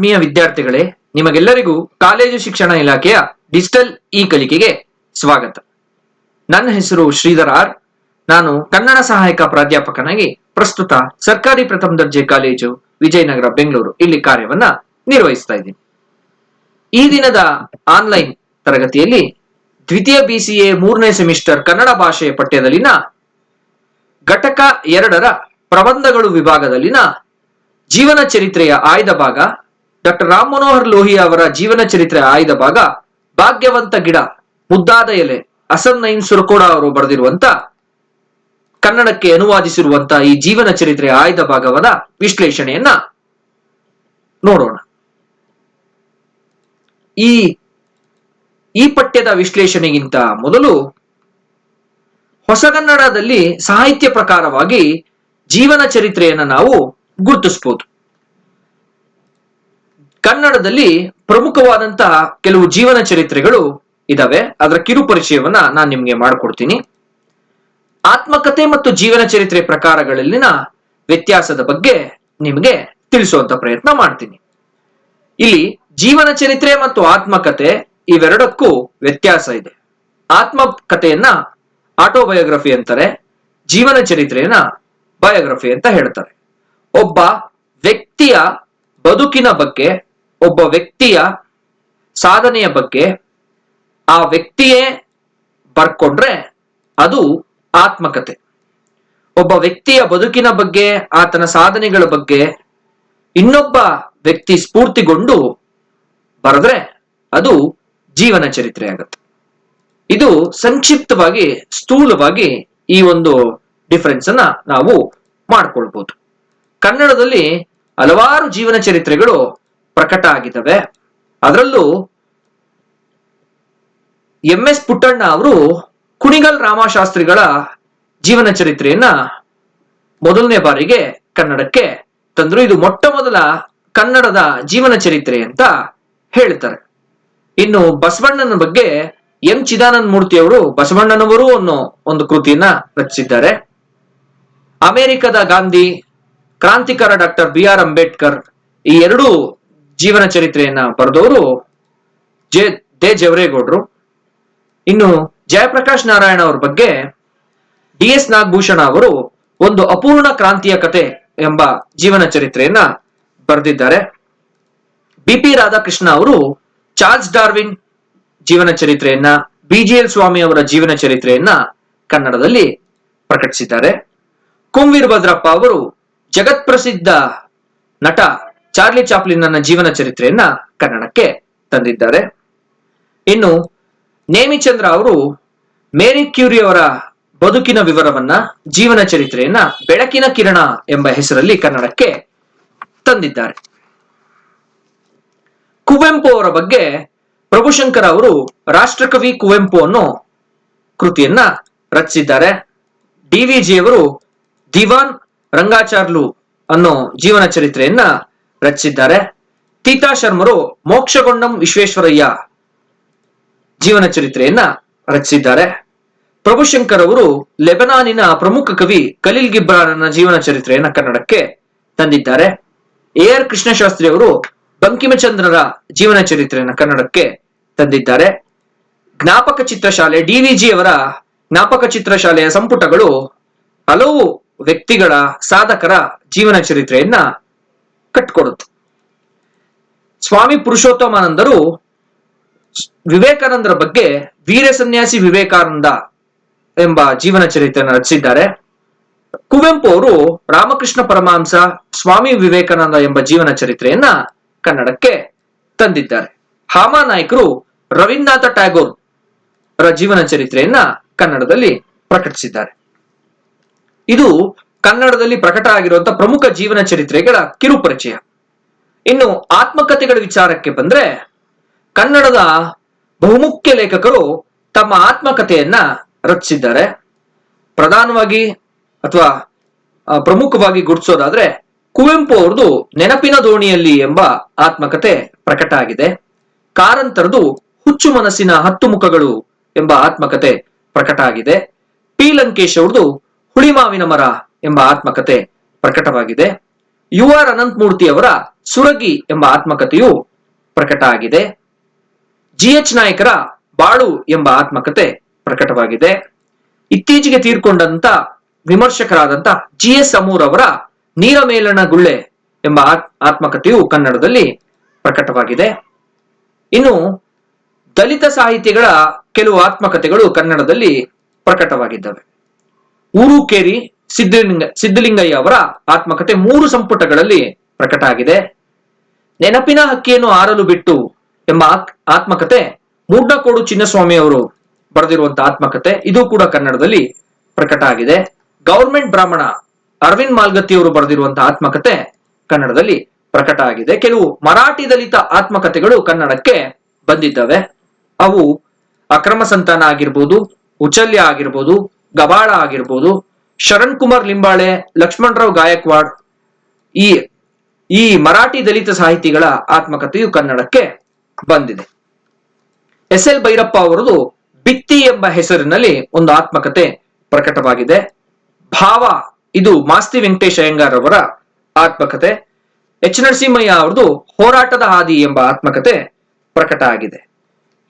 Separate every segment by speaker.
Speaker 1: ಆತ್ಮೀಯ ವಿದ್ಯಾರ್ಥಿಗಳೇ, ನಿಮಗೆಲ್ಲರಿಗೂ ಕಾಲೇಜು ಶಿಕ್ಷಣ ಇಲಾಖೆಯ ಡಿಜಿಟಲ್ ಇ ಕಲಿಕೆಗೆ ಸ್ವಾಗತ. ನನ್ನ ಹೆಸರು ಶ್ರೀಧರ್ ಆರ್. ನಾನು ಕನ್ನಡ ಸಹಾಯಕ ಪ್ರಾಧ್ಯಾಪಕನಾಗಿ ಪ್ರಸ್ತುತ ಸರ್ಕಾರಿ ಪ್ರಥಮ ದರ್ಜೆ ಕಾಲೇಜು ವಿಜಯನಗರ, ಬೆಂಗಳೂರು ಇಲ್ಲಿ ಕಾರ್ಯವನ್ನ ನಿರ್ವಹಿಸ್ತಾ ಇದ್ದೀನಿ. ಈ ದಿನದ ಆನ್ಲೈನ್ ತರಗತಿಯಲ್ಲಿ ದ್ವಿತೀಯ ಬಿಸಿಎ ಮೂರನೇ ಸೆಮಿಸ್ಟರ್ ಕನ್ನಡ ಭಾಷೆಯ ಪಠ್ಯದಲ್ಲಿನ ಘಟಕ ಎರಡರ ಪ್ರಬಂಧಗಳು ವಿಭಾಗದಲ್ಲಿನ ಜೀವನ ಚರಿತ್ರೆಯ ಆಯ್ದ ಭಾಗ ಡಾಕ್ಟರ್ ರಾಮ್ ಮನೋಹರ್ ಲೋಹಿಯಾ ಅವರ ಜೀವನ ಚರಿತ್ರೆ ಆಯ್ದ ಭಾಗ, ಭಾಗ್ಯವಂತ ಗಿಡ, ಮುದ್ದಾದ ಎಲೆ ಅಸನ್ ನೈನ್ ಸುರಕೋಡ ಅವರು ಬರೆದಿರುವಂತ, ಕನ್ನಡಕ್ಕೆ ಅನುವಾದಿಸಿರುವಂತಹ ಈ ಜೀವನ ಚರಿತ್ರೆ ಆಯ್ದ ಭಾಗವದ ವಿಶ್ಲೇಷಣೆಯನ್ನ ನೋಡೋಣ. ಈ ಈ ಪಠ್ಯದ ವಿಶ್ಲೇಷಣೆಗಿಂತ ಮೊದಲು ಹೊಸಗನ್ನಡದಲ್ಲಿ ಸಾಹಿತ್ಯ ಪ್ರಕಾರವಾಗಿ ಜೀವನ ಚರಿತ್ರೆಯನ್ನ ನಾವು ಗುರುತಿಸಬಹುದು ಕನ್ನಡದಲ್ಲಿ ಪ್ರಮುಖವಾದಂತಹ ಕೆಲವು ಜೀವನ ಚರಿತ್ರೆಗಳು ಇದಾವೆ. ಅದರ ಕಿರು ಪರಿಚಯವನ್ನ ನಾನು ನಿಮ್ಗೆ ಮಾಡಿಕೊಡ್ತೀನಿ. ಆತ್ಮಕತೆ ಮತ್ತು ಜೀವನ ಚರಿತ್ರೆ ಪ್ರಕಾರಗಳಲ್ಲಿನ ವ್ಯತ್ಯಾಸದ ಬಗ್ಗೆ ನಿಮಗೆ ತಿಳಿಸುವಂತ ಪ್ರಯತ್ನ ಮಾಡ್ತೀನಿ. ಇಲ್ಲಿ ಜೀವನ ಚರಿತ್ರೆ ಮತ್ತು ಆತ್ಮಕತೆ ಇವೆರಡಕ್ಕೂ ವ್ಯತ್ಯಾಸ ಇದೆ. ಆತ್ಮಕಥೆಯನ್ನ ಆಟೋಬಯೋಗ್ರಫಿ ಅಂತಾರೆ, ಜೀವನ ಚರಿತ್ರೆಯನ್ನ ಬಯೋಗ್ರಫಿ ಅಂತ ಹೇಳ್ತಾರೆ. ಒಬ್ಬ ವ್ಯಕ್ತಿಯ ಬದುಕಿನ ಬಗ್ಗೆ ಒಬ್ಬ ವ್ಯಕ್ತಿಯ ಸಾಧನೆಯ ಬಗ್ಗೆ ಆ ವ್ಯಕ್ತಿಯೇ ಬರ್ಕೊಂಡ್ರೆ ಅದು ಆತ್ಮಕತೆ. ಒಬ್ಬ ವ್ಯಕ್ತಿಯ ಬದುಕಿನ ಬಗ್ಗೆ, ಆತನ ಸಾಧನೆಗಳ ಬಗ್ಗೆ ಇನ್ನೊಬ್ಬ ವ್ಯಕ್ತಿ ಸ್ಫೂರ್ತಿಗೊಂಡು ಬರೆದ್ರೆ ಅದು ಜೀವನ ಚರಿತ್ರೆ ಆಗುತ್ತೆ. ಇದು ಸಂಕ್ಷಿಪ್ತವಾಗಿ, ಸ್ಥೂಲವಾಗಿ ಈ ಒಂದು ಡಿಫರೆನ್ಸ್ ಅನ್ನ ನಾವು ಮಾಡ್ಕೊಳ್ಬಹುದು ಕನ್ನಡದಲ್ಲಿ ಹಲವಾರು ಜೀವನ ಚರಿತ್ರೆಗಳು ಪ್ರಕಟ ಆಗಿದ್ದಾವೆ. ಅದರಲ್ಲೂ ಎಂ ಎಸ್ ಪುಟ್ಟಣ್ಣ ಅವರು ಕುಣಿಗಲ್ ರಾಮಶಾಸ್ತ್ರಿಗಳ ಜೀವನ ಚರಿತ್ರೆಯನ್ನ ಮೊದಲನೇ ಬಾರಿಗೆ ಕನ್ನಡಕ್ಕೆ ತಂದ್ರು. ಇದು ಮೊಟ್ಟ ಮೊದಲ ಕನ್ನಡದ ಜೀವನ ಚರಿತ್ರೆ ಅಂತ ಹೇಳ್ತಾರೆ. ಇನ್ನು ಬಸವಣ್ಣನ ಬಗ್ಗೆ ಎಂ ಚಿದಾನಂದ ಮೂರ್ತಿ ಅವರು ಬಸವಣ್ಣನವರು ಅನ್ನೋ ಒಂದು ಕೃತಿಯನ್ನ ರಚಿಸಿದ್ದಾರೆ. ಅಮೆರಿಕದ ಗಾಂಧಿ, ಕ್ರಾಂತಿಕಾರ ಡಾಕ್ಟರ್ ಬಿ ಆರ್ ಅಂಬೇಡ್ಕರ್ ಈ ಎರಡೂ ಜೀವನ ಚರಿತ್ರೆಯನ್ನ ಬರೆದವರು ಜೆ, ದೇ ಜವರೇಗೌಡರು. ಇನ್ನು ಜಯಪ್ರಕಾಶ್ ನಾರಾಯಣ ಅವ್ರ ಬಗ್ಗೆ ಡಿ ಎಸ್ ನಾಗಭೂಷಣ ಅವರು ಒಂದು ಅಪೂರ್ಣ ಕ್ರಾಂತಿಯ ಕತೆ ಎಂಬ ಜೀವನ ಚರಿತ್ರೆಯನ್ನ ಬರೆದಿದ್ದಾರೆ. ಬಿ ಪಿ ರಾಧಾಕೃಷ್ಣ ಅವರು ಚಾರ್ಲ್ಸ್ ಡಾರ್ವಿನ್ ಜೀವನ ಚರಿತ್ರೆಯನ್ನ ಎಲ್ ಸ್ವಾಮಿ ಅವರ ಜೀವನ ಚರಿತ್ರೆಯನ್ನ ಕನ್ನಡದಲ್ಲಿ ಪ್ರಕಟಿಸಿದ್ದಾರೆ. ಕುಂವೀರ್ ಭದ್ರಪ್ಪ ಅವರು ಜಗತ್ ಪ್ರಸಿದ್ಧ ನಟ ಚಾರ್ಲಿ ಚಾಪ್ಲಿನ್ ನನ್ನ ಜೀವನ ಚರಿತ್ರೆಯನ್ನ ಕನ್ನಡಕ್ಕೆ ತಂದಿದ್ದಾರೆ. ಇನ್ನು ನೇಮಿಚಂದ್ರ ಅವರು ಮೇರಿ ಕ್ಯೂರಿ ಅವರ ಬದುಕಿನ ವಿವರವನ್ನ, ಜೀವನ ಚರಿತ್ರೆಯನ್ನ ಬೆಳಕಿನ ಕಿರಣ ಎಂಬ ಹೆಸರಲ್ಲಿ ಕನ್ನಡಕ್ಕೆ ತಂದಿದ್ದಾರೆ. ಕುವೆಂಪು ಅವರ ಬಗ್ಗೆ ಪ್ರಭುಶಂಕರ ಅವರು ರಾಷ್ಟ್ರಕವಿ ಕುವೆಂಪು ಅನ್ನೋ ಕೃತಿಯನ್ನ ರಚಿಸಿದ್ದಾರೆ. ಡಿ ವಿ ದಿವಾನ್ ರಂಗಾಚಾರ್ಲು ಅನ್ನೋ ಜೀವನ ಚರಿತ್ರೆಯನ್ನ ರಚಿಸಿದ್ದಾರೆ ತೀತಾ ಶರ್ಮರು ಮೋಕ್ಷಗೊಂಡಂ ವಿಶ್ವೇಶ್ವರಯ್ಯ ಜೀವನ ಚರಿತ್ರೆಯನ್ನ ರಚಿಸಿದ್ದಾರೆ ಪ್ರಭುಶಂಕರ್ ಅವರು ಲೆಬನಾನಿನ ಪ್ರಮುಖ ಕವಿ ಖಲೀಲ್ ಗಿಬ್ರಾನ್ನ ಜೀವನ ಚರಿತ್ರೆಯನ್ನ ಕನ್ನಡಕ್ಕೆ ತಂದಿದ್ದಾರೆ. ಎ ಆರ್ ಕೃಷ್ಣಶಾಸ್ತ್ರಿ ಅವರು ಬಂಕಿಮಚಂದ್ರರ ಜೀವನ ಚರಿತ್ರೆಯನ್ನ ಕನ್ನಡಕ್ಕೆ ತಂದಿದ್ದಾರೆ. ಜ್ಞಾಪಕ ಚಿತ್ರಶಾಲೆ ಡಿ ವಿ ಜಿ ಅವರ ಜ್ಞಾಪಕ ಚಿತ್ರಶಾಲೆಯ ಸಂಪುಟಗಳು ಹಲವು ವ್ಯಕ್ತಿಗಳ ಸಾಧಕರ ಜೀವನ ಚರಿತ್ರೆಯನ್ನ ಕಟ್ಕೊಡುತ್ತೆ ಸ್ವಾಮಿ ಪುರುಷೋತ್ತಮಾನಂದರು ವಿವೇಕಾನಂದರ ಬಗ್ಗೆ ವೀರ ಸನ್ಯಾಸಿ ವಿವೇಕಾನಂದ ಎಂಬ ಜೀವನ ಚರಿತ್ರೆಯನ್ನು ರಚಿಸಿದ್ದಾರೆ. ಕುವೆಂಪು ಅವರು ರಾಮಕೃಷ್ಣ ಪರಮಹಂಸ, ಸ್ವಾಮಿ ವಿವೇಕಾನಂದ ಎಂಬ ಜೀವನ ಚರಿತ್ರೆಯನ್ನ ಕನ್ನಡಕ್ಕೆ ತಂದಿದ್ದಾರೆ. ಹಾಮಾನಾಯ್ಕರು ರವೀಂದ್ರನಾಥ ಟ್ಯಾಗೋರ್ ರ ಜೀವನ ಚರಿತ್ರೆಯನ್ನ ಕನ್ನಡದಲ್ಲಿ ಪ್ರಕಟಿಸಿದ್ದಾರೆ. ಇದು ಕನ್ನಡದಲ್ಲಿ ಪ್ರಕಟ ಆಗಿರುವಂತಹ ಪ್ರಮುಖ ಜೀವನ ಚರಿತ್ರೆಗಳ ಕಿರುಪರಿಚಯ ಇನ್ನು ಆತ್ಮಕಥೆಗಳ ವಿಚಾರಕ್ಕೆ ಬಂದ್ರೆ ಕನ್ನಡದ ಬಹುಮುಖ್ಯ ಲೇಖಕರು ತಮ್ಮ ಆತ್ಮಕಥೆಯನ್ನ ರಚಿಸಿದ್ದಾರೆ. ಪ್ರಧಾನವಾಗಿ ಅಥವಾ ಪ್ರಮುಖವಾಗಿ ಗುರುತಿಸೋದಾದ್ರೆ ಕುವೆಂಪು ಅವ್ರದ್ದು ನೆನಪಿನ ದೋಣಿಯಲ್ಲಿ ಎಂಬ ಆತ್ಮಕಥೆ ಪ್ರಕಟ ಆಗಿದೆ. ಕಾರಂತರದು ಹುಚ್ಚು ಮನಸ್ಸಿನ ಹತ್ತು ಮುಖಗಳು ಎಂಬ ಆತ್ಮಕಥೆ ಪ್ರಕಟ ಆಗಿದೆ. ಪಿ ಲಂಕೇಶ್ ಅವ್ರದ್ದು ಹುಳಿಮಾವಿನ ಮರ ಎಂಬ ಆತ್ಮಕತೆ ಪ್ರಕಟವಾಗಿದೆ. ಯು ಆರ್ ಅನಂತಮೂರ್ತಿ ಅವರ ಸುರಗಿ ಎಂಬ ಆತ್ಮಕಥೆಯು ಪ್ರಕಟ ಆಗಿದೆ. ಜಿ ಎಚ್ ನಾಯಕರ ಬಾಳು ಎಂಬ ಆತ್ಮಕತೆ ಪ್ರಕಟವಾಗಿದೆ. ಇತ್ತೀಚೆಗೆ ತೀರ್ಕೊಂಡಂತ ವಿಮರ್ಶಕರಾದಂತ ಜಿ ಎಸ್ ಅಮೂರ್ ಅವರ ನೀರಮೇಲನ ಗುಳ್ಳೆ ಎಂಬ ಆತ್- ಆತ್ಮಕಥೆಯು ಕನ್ನಡದಲ್ಲಿ ಪ್ರಕಟವಾಗಿದೆ. ಇನ್ನು ದಲಿತ ಸಾಹಿತಿಗಳ ಕೆಲವು ಆತ್ಮಕಥೆಗಳು ಕನ್ನಡದಲ್ಲಿ ಪ್ರಕಟವಾಗಿದ್ದಾವೆ. ಊರುಕೇರಿ ಸಿದ್ದಲಿಂಗ ಸಿದ್ಧಲಿಂಗಯ್ಯ ಅವರ ಆತ್ಮಕಥೆ ಮೂರು ಸಂಪುಟಗಳಲ್ಲಿ ಪ್ರಕಟ ಆಗಿದೆ. ನೆನಪಿನ ಹಕ್ಕಿಯನ್ನು ಆರಲು ಬಿಟ್ಟು ಎಂಬ ಆತ್- ಆತ್ಮಕತೆ ಮೂಡ್ನಕೋಡು ಚಿನ್ನಸ್ವಾಮಿ ಅವರು ಬರೆದಿರುವಂತಹ ಆತ್ಮಕತೆ ಇದು ಕೂಡ ಕನ್ನಡದಲ್ಲಿ ಪ್ರಕಟ ಆಗಿದೆ. ಗೌರ್ಮೆಂಟ್ ಬ್ರಾಹ್ಮಣ ಅರವಿಂದ್ ಮಾಲ್ಗತ್ತಿ ಅವರು ಬರೆದಿರುವಂತಹ ಆತ್ಮಕತೆ ಕನ್ನಡದಲ್ಲಿ ಪ್ರಕಟ ಆಗಿದೆ. ಕೆಲವು ಮರಾಠಿ ದಲಿತ ಆತ್ಮಕತೆಗಳು ಕನ್ನಡಕ್ಕೆ ಬಂದಿದ್ದಾವೆ. ಅವು ಅಕ್ರಮ ಸಂತಾನ ಆಗಿರ್ಬೋದು, ಉಚಲ್ಯ ಆಗಿರ್ಬೋದು ಗಬಾಳ ಆಗಿರ್ಬೋದು ಶರಣ್ ಕುಮಾರ್ ಲಿಂಬಾಳೆ, ಲಕ್ಷ್ಮಣರಾವ್ ಗಾಯಕ್ವಾಡ್ ಈ ಈ ಮರಾಠಿ ದಲಿತ ಸಾಹಿತಿಗಳ ಆತ್ಮಕಥೆಯು ಕನ್ನಡಕ್ಕೆ ಬಂದಿದೆ. ಎಸ್ ಎಲ್ ಭೈರಪ್ಪ ಅವರದು ಬಿತ್ತಿ ಎಂಬ ಹೆಸರಿನಲ್ಲಿ ಒಂದು ಆತ್ಮಕತೆ ಪ್ರಕಟವಾಗಿದೆ. ಭಾವ, ಇದು ಮಾಸ್ತಿ ವೆಂಕಟೇಶ್ ಅಯ್ಯಂಗಾರ್ ಅವರ ಆತ್ಮಕತೆ ಎಚ್ ನರಸಿಂಹಯ್ಯ ಅವರದು ಹೋರಾಟದ ಹಾದಿ ಎಂಬ ಆತ್ಮಕತೆ ಪ್ರಕಟ ಆಗಿದೆ.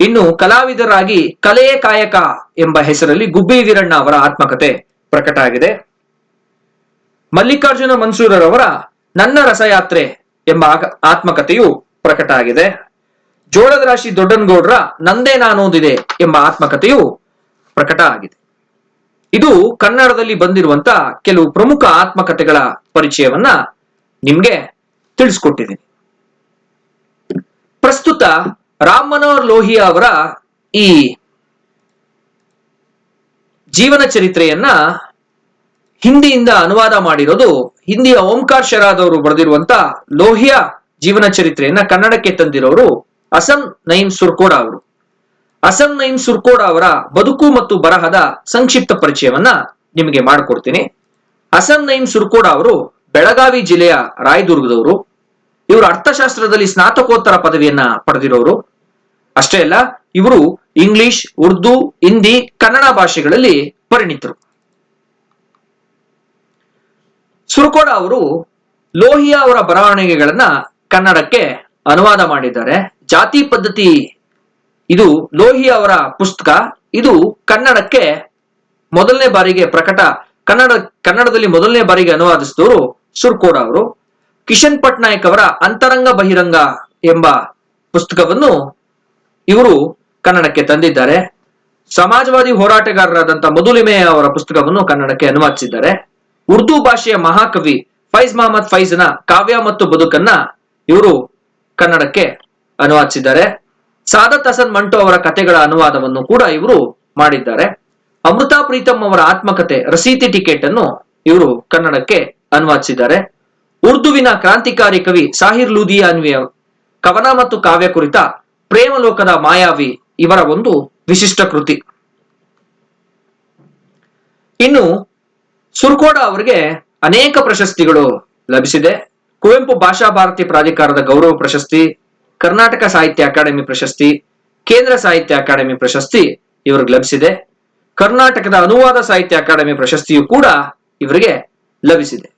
Speaker 1: ಇನ್ನು ಕಲಾವಿದರಾಗಿ ಕಲೆಯೇ ಕಾಯಕ ಎಂಬ ಹೆಸರಲ್ಲಿ ಗುಬ್ಬಿ ವೀರಣ್ಣ ಅವರ ಆತ್ಮಕತೆ ಪ್ರಕಟ ಆಗಿದೆ. ಮಲ್ಲಿಕಾರ್ಜುನ ಮನ್ಸೂರರವರ ನನ್ನ ರಸಯಾತ್ರೆ ಎಂಬ ಆತ್ಮಕಥೆಯು ಪ್ರಕಟ ಆಗಿದೆ. ಜೋಳದ ರಾಶಿ ದೊಡ್ಡನಗೌಡರ ನಂದೇ ನಾನೋದಿದೆ ಎಂಬ ಆತ್ಮಕಥೆಯು ಪ್ರಕಟ ಆಗಿದೆ. ಇದು ಕನ್ನಡದಲ್ಲಿ ಬಂದಿರುವಂತ ಕೆಲವು ಪ್ರಮುಖ ಆತ್ಮಕಥೆಗಳ ಪರಿಚಯವನ್ನ ನಿಮ್ಗೆ ತಿಳಿಸ್ಕೊಟ್ಟಿದ್ದೀನಿ. ಪ್ರಸ್ತುತ ರಾಮ್ ಮನೋಹರ್ ಲೋಹಿಯಾ ಅವರ ಈ ಜೀವನ ಚರಿತ್ರೆಯನ್ನ ಹಿಂದಿಯಿಂದ ಅನುವಾದ ಮಾಡಿರೋದು ಹಿಂದಿಯ ಓಂಕಾರ್ ಶರಾದವರು ಬರೆದಿರುವಂತ ಲೋಹಿಯ ಜೀವನ ಚರಿತ್ರೆಯನ್ನ ಕನ್ನಡಕ್ಕೆ ತಂದಿರೋರು ಅಸಂ ನೈಮ್ ಸುರ್ಕೋಡ ಅವರು. ಅಸಂ ನೈಮ್ ಸುರ್ಕೋಡ ಅವರ ಬದುಕು ಮತ್ತು ಬರಹದ ಸಂಕ್ಷಿಪ್ತ ಪರಿಚಯವನ್ನ ನಿಮಗೆ ಮಾಡಿಕೊಡ್ತೀನಿ. ಅಸಂ ನೈಮ್ ಸುರ್ಕೋಡ ಅವರು ಬೆಳಗಾವಿ ಜಿಲ್ಲೆಯ ರಾಯದುರ್ಗದವರು. ಇವರು ಅರ್ಥಶಾಸ್ತ್ರದಲ್ಲಿ ಸ್ನಾತಕೋತ್ತರ ಪದವಿಯನ್ನ ಪಡೆದಿರೋರು. ಅಷ್ಟೇ ಅಲ್ಲ, ಇವರು ಇಂಗ್ಲಿಷ್, ಉರ್ದು, ಹಿಂದಿ, ಕನ್ನಡ ಭಾಷೆಗಳಲ್ಲಿ ಪರಿಣಿತರು. ಸುರ್ಕೋಡ ಅವರು ಲೋಹಿಯಾ ಅವರ ಬರವಣಿಗೆಗಳನ್ನ ಕನ್ನಡಕ್ಕೆ ಅನುವಾದ ಮಾಡಿದ್ದಾರೆ. ಜಾತಿ ಪದ್ಧತಿ, ಇದು ಲೋಹಿಯಾ ಅವರ ಪುಸ್ತಕ. ಇದು ಕನ್ನಡಕ್ಕೆ ಮೊದಲನೇ ಬಾರಿಗೆ ಪ್ರಕಟ, ಕನ್ನಡ, ಕನ್ನಡದಲ್ಲಿ ಮೊದಲನೇ ಬಾರಿಗೆ ಅನುವಾದಿಸಿದವರು ಸುರ್ಕೋಡ ಅವರು. ಕಿಶನ್ ಪಟ್ನಾಯಕ್ ಅವರ ಅಂತರಂಗ ಬಹಿರಂಗ ಎಂಬ ಪುಸ್ತಕವನ್ನು ಇವರು ಕನ್ನಡಕ್ಕೆ ತಂದಿದ್ದಾರೆ. ಸಮಾಜವಾದಿ ಹೋರಾಟಗಾರರಾದಂತ ಮಧುಲಿಮೆ ಅವರ ಪುಸ್ತಕವನ್ನು ಕನ್ನಡಕ್ಕೆ ಅನುವಾದಿಸಿದ್ದಾರೆ. ಉರ್ದು ಭಾಷೆಯ ಮಹಾಕವಿ ಫೈಜ್ ಮಹಮ್ಮದ್ ಫೈಜ್ನ ಕಾವ್ಯ ಮತ್ತು ಬದುಕನ್ನ ಇವರು ಕನ್ನಡಕ್ಕೆ ಅನುವಾದಿಸಿದ್ದಾರೆ. ಸಾದತ್ ಹಸನ್ ಮಂಟು ಅವರ ಕಥೆಗಳ ಅನುವಾದವನ್ನು ಕೂಡ ಇವರು ಮಾಡಿದ್ದಾರೆ. ಅಮೃತಾ ಪ್ರೀತಮ್ ಅವರ ಆತ್ಮಕತೆ ರಸೀತಿ ಟಿಕೆಟ್ ಅನ್ನು ಇವರು ಕನ್ನಡಕ್ಕೆ ಅನುವಾದಿಸಿದ್ದಾರೆ. ಉರ್ದುವಿನ ಕ್ರಾಂತಿಕಾರಿ ಕವಿ ಸಾಹಿರ್ ಲೂದಿಯಾನ್ವಿಯ ಕವನ ಮತ್ತು ಕಾವ್ಯ ಕುರಿತ ಪ್ರೇಮಲೋಕದ ಮಾಯಾವಿ ಇವರ ಒಂದು ವಿಶಿಷ್ಟ ಕೃತಿ. ಇನ್ನು ಸುರ್ಕೋಡ ಅವರಿಗೆ ಅನೇಕ ಪ್ರಶಸ್ತಿಗಳು ಲಭಿಸಿದೆ. ಕುವೆಂಪು ಭಾಷಾ ಭಾರತಿ ಪ್ರಾಧಿಕಾರದ ಗೌರವ ಪ್ರಶಸ್ತಿ, ಕರ್ನಾಟಕ ಸಾಹಿತ್ಯ ಅಕಾಡೆಮಿ ಪ್ರಶಸ್ತಿ, ಕೇಂದ್ರ ಸಾಹಿತ್ಯ ಅಕಾಡೆಮಿ ಪ್ರಶಸ್ತಿ ಇವರಿಗೆ ಲಭಿಸಿದೆ. ಕರ್ನಾಟಕದ ಅನುವಾದ ಸಾಹಿತ್ಯ ಅಕಾಡೆಮಿ ಪ್ರಶಸ್ತಿಯು ಕೂಡ ಇವರಿಗೆ ಲಭಿಸಿದೆ.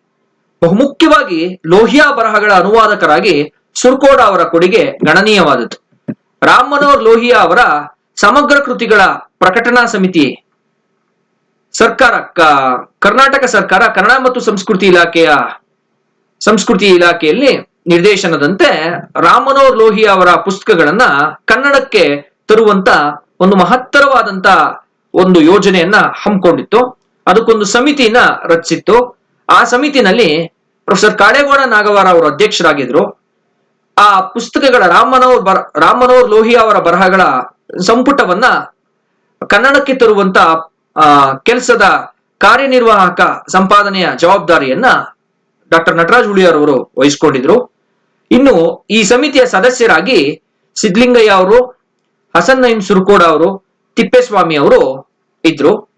Speaker 1: ಬಹುಮುಖ್ಯವಾಗಿ ಲೋಹಿಯಾ ಬರಹಗಳ ಅನುವಾದಕರಾಗಿ ಸುರ್ಕೋಡ ಅವರ ಕೊಡುಗೆ ಗಣನೀಯವಾದದ್ದು. ರಾಮ್ ಮನೋಹರ್ ಲೋಹಿಯಾ ಅವರ ಸಮಗ್ರ ಕೃತಿಗಳ ಪ್ರಕಟಣಾ ಸಮಿತಿ. ಸರ್ಕಾರ ಕರ್ನಾಟಕ ಸರ್ಕಾರ, ಕನ್ನಡ ಮತ್ತು ಸಂಸ್ಕೃತಿ ಇಲಾಖೆಯ, ಸಂಸ್ಕೃತಿ ಇಲಾಖೆಯಲ್ಲಿ ನಿರ್ದೇಶನದಂತೆ ರಾಮ್ ಮನೋಹರ್ ಲೋಹಿಯಾ ಅವರ ಪುಸ್ತಕಗಳನ್ನ ಕನ್ನಡಕ್ಕೆ ತರುವಂತ ಒಂದು ಮಹತ್ತರವಾದಂತ ಒಂದು ಯೋಜನೆಯನ್ನ ಹಮ್ಮಿಕೊಂಡಿತ್ತು. ಅದಕ್ಕೊಂದು ಸಮಿತಿಯನ್ನ ರಚಿಸಿತ್ತು. ಆ ಸಮಿತಿನಲ್ಲಿ ಪ್ರೊಫೆಸರ್ ಕಾಡೇಗೌಡ ನಾಗವಾರ ಅವರು ಅಧ್ಯಕ್ಷರಾಗಿದ್ರು. ಆ ಪುಸ್ತಕಗಳ ರಾಮ್ ಮನೋಹರ್ ಬರ ರಾಮ್ ಮನೋಹರ್ ಲೋಹಿಯಾ ಅವರ ಬರಹಗಳ ಸಂಪುಟವನ್ನ ಕನ್ನಡಕ್ಕೆ ತರುವಂತ, ಆ, ಕೆಲಸದ ಕಾರ್ಯನಿರ್ವಾಹಕ ಸಂಪಾದನೆಯ ಜವಾಬ್ದಾರಿಯನ್ನ ಡಾಕ್ಟರ್ ನಟರಾಜ್ ಹುಳಿಯರ್ ಅವರು ವಹಿಸ್ಕೊಂಡಿದ್ರು. ಇನ್ನು ಈ ಸಮಿತಿಯ ಸದಸ್ಯರಾಗಿ ಸಿದ್ಲಿಂಗಯ್ಯ ಅವರು, ಹಸನ್ ನೈಮ್ ಸುರ್ಕೋಡ ಅವರು, ತಿಪ್ಪೇಸ್ವಾಮಿ ಅವರು ಇದ್ರು.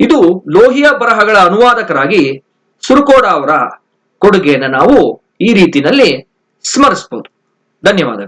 Speaker 1: ಇದು ಲೋಹಿಯಾ ಬರಹಗಳ ಅನುವಾದಕರಾಗಿ ಸುರ್ಕೋಡ ಅವರ ಕೊಡುಗೆಯನ್ನು ನಾವು ಈ ರೀತಿನಲ್ಲಿ ಸ್ಮರಿಸಬಹುದು धन्यवाद